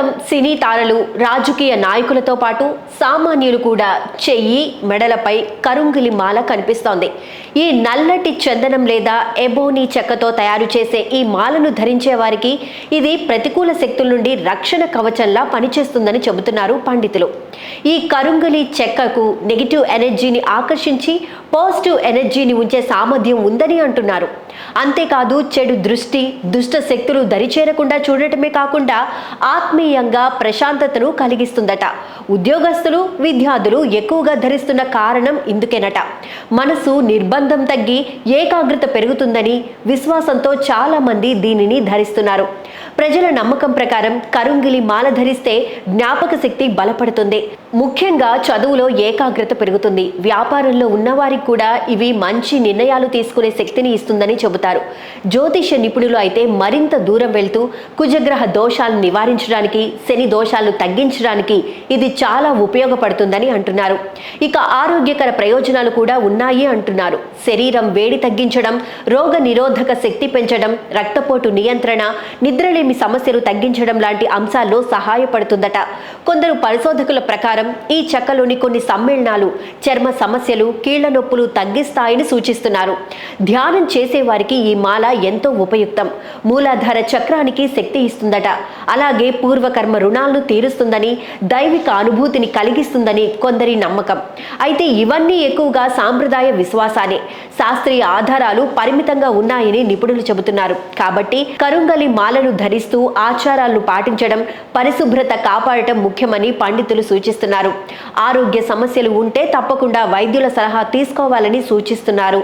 ప్రస్తుతం సినీ తారలు రాజకీయ నాయకులతో పాటు సామాన్యులు కూడా చెయ్యి మెడలపై కరుంగిలి మాల కనిపిస్తోంది. ఈ నల్లటి చందనం లేదా ఎబోనీ చెక్కతో తయారు చేసే ఈ మాలను ధరించే వారికి ఇది ప్రతికూల శక్తుల నుండి రక్షణ కవచంలా పనిచేస్తుందని చెబుతున్నారు పండితులు. ఈ కరుంగిలి చెక్కకు నెగిటివ్ ఎనర్జీని ఆకర్షించి పాజిటివ్ ఎనర్జీని ఉంచే సామర్థ్యం ఉందని అంటున్నారు. అంతేకాదు చెడు దృష్టి దుష్ట శక్తులు దరిచేరకుండా చూడటమే కాకుండా ఆత్మీయ ఆత్మీయంగా ప్రశాంతతను కలిగిస్తుందట. ఉద్యోగస్తులు విద్యార్థులు ఎక్కువగా ధరిస్తున్న కారణం ఇందుకేనట. మనసు నిర్బంధం తగ్గి ఏకాగ్రత పెరుగుతుందని విశ్వాసంతో చాలా మంది దీనిని ధరిస్తున్నారు. ప్రజల నమ్మకం ప్రకారం కరుంగిలి మాల ధరిస్తే జ్ఞాపక శక్తి బలపడుతుంది. ముఖ్యంగా చదువులో ఏకాగ్రత పెరుగుతుంది. వ్యాపారంలో ఉన్నవారికి కూడా ఇవి మంచి నిర్ణయాలు తీసుకునే శక్తిని ఇస్తుందని చెబుతారు. జ్యోతిష నిపుణులు అయితే మరింత దూరం వెళ్తూ కుజగ్రహ దోషాలను నివారించడానికి శని దోషాలను తగ్గించడానికి ఇది చాలా ఉపయోగపడుతుందని అంటున్నారు. ఇక ఆరోగ్యకర ప్రయోజనాలు కూడా ఉన్నాయి అంటున్నారు. శరీరం వేడి తగ్గించడం రోగ నిరోధక శక్తి పెంచడం రక్తపోటు నియంత్రణ నిద్రలేమి సమస్యలు తగ్గించడం లాంటి అంశాల్లో సహాయపడుతుందట. కొందరు పరిశోధకుల ప్రకారం ఈ చెక్కలోని కొన్ని సమ్మేళనాలు చర్మ సమస్యలు కీళ్ళ నొప్పులు తగ్గిస్తాయని సూచిస్తున్నారు. ధ్యానం చేసేవారికి ఈ మాల ఎంతో ఉపయుక్తం. మూలాధార చక్రానికి శక్తి ఇస్తుందట. అలాగే పూర్వకర్మ రుణాలను తీరుస్తుందని దైవిక అనుభూతిని కలిగిస్తుందని కొందరి నమ్మకం. అయితే ఇవన్నీ ఎక్కువగా సాంప్రదాయ విశ్వాసాలే. శాస్త్రీయ ఆధారాలు పరిమితంగా ఉన్నాయని నిపుణులు చెబుతున్నారు. కాబట్టి కరుంగలి మాలను ధరిస్తూ ఆచారాలను పాటించడం పరిశుభ్రత కాపాడటం ముఖ్యమని పండితులు సూచిస్తున్నారు. ఆరోగ్య సమస్యలు ఉంటే తప్పకుండా వైద్యుల సలహా తీసుకోవాలని సూచిస్తున్నారు.